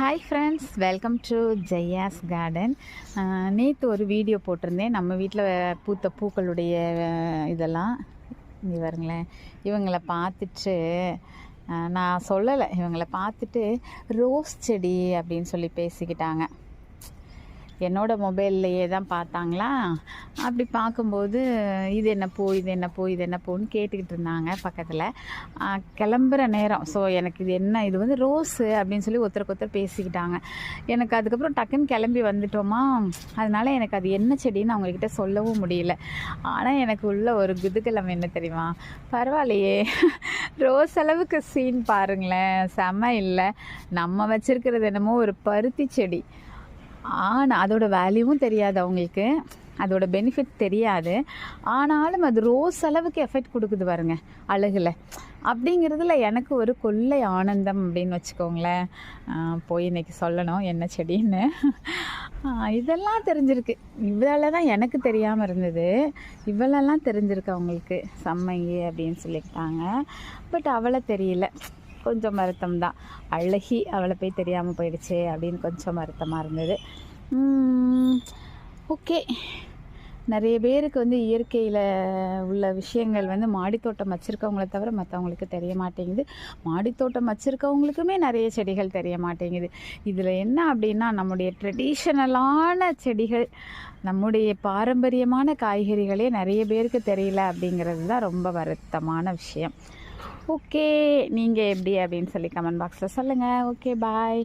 Hi friends welcome to Jaya's garden நேற்று ஒரு video போட்டிருந்தேன். நம்ம வீட்டில் பூத்த பூக்களுடைய இதெல்லாம் இவருங்களேன் இவங்களை பார்த்துட்டு நான் சொல்லலை. இவங்களை பார்த்துட்டு ரோஸ் செடி அப்படின்னு சொல்லி பேசிக்கிட்டாங்க. என்னோட மொபைல்லையே தான் பார்த்தாங்களா? அப்படி பார்க்கும்போது இது என்ன போ இது என்ன போ இது என்ன போன்னு கேட்டுக்கிட்டு இருந்தாங்க பக்கத்தில். கிளம்புற நேரம். ஸோ எனக்கு இது என்ன இது வந்து ரோஸு அப்படின்னு சொல்லி ஒருத்தருக்கு ஒருத்தர் பேசிக்கிட்டாங்க. எனக்கு அதுக்கப்புறம் டக்குன்னு கிளம்பி வந்துட்டோமா? அதனால எனக்கு அது என்ன செடின்னு அவங்கக்கிட்ட சொல்லவும் முடியல. ஆனால் எனக்கு உள்ள ஒரு குதுகலம் என்ன தெரியுமா? பரவாயில்லையே. ரோஸ் அளவுக்கு சீன் பாருங்களேன். செம இல்லை. நம்ம வச்சுருக்கிறது என்னமோ ஒரு பருத்தி செடி. ஆனால் அதோட வேல்யூவும் தெரியாது அவங்களுக்கு. அதோட பெனிஃபிட் தெரியாது. ஆனாலும் அது ரோஸ் அளவுக்கு எஃபெக்ட் கொடுக்குது பாருங்க அழகில். அப்படிங்கிறதுல எனக்கு ஒரு கொள்ளை ஆனந்தம் அப்படின்னு வச்சுக்கோங்களேன். போய் இன்னைக்கு சொல்லணும் என்ன செடின்னு. இதெல்லாம் தெரிஞ்சிருக்கு. இவ்வளோ தான் எனக்கு தெரியாமல் இருந்தது. இவ்வளோலாம் தெரிஞ்சிருக்கு அவங்களுக்கு. சம்மங்கி அப்படின்னு சொல்லிக்கிட்டாங்க பட் அவளை தெரியல. கொஞ்சம் வருத்தம் தான் அழகி அவளை போய் தெரியாமல் போயிடுச்சு அப்படின்னு கொஞ்சம் வருத்தமாக இருந்தது. ஓகே நிறைய பேருக்கு வந்து இயற்கையில் உள்ள விஷயங்கள் வந்து மாடித்தோட்டம் வச்சுருக்கவங்கள தவிர மற்றவங்களுக்கு தெரிய மாட்டேங்குது. மாடித்தோட்டம் வச்சுருக்கவங்களுக்குமே நிறைய செடிகள் தெரிய மாட்டேங்குது. இதில் என்ன அப்படின்னா நம்முடைய ட்ரெடிஷ்னலான செடிகள் நம்முடைய பாரம்பரியமான காய்கறிகளே நிறைய பேருக்கு தெரியல அப்படிங்கிறது தான் ரொம்ப வருத்தமான விஷயம். ஓகே. நீங்கள் எப்படி அப்படின்னு சொல்லி கமெண்ட் பாக்ஸில் சொல்லுங்கள் ஓகே பாய்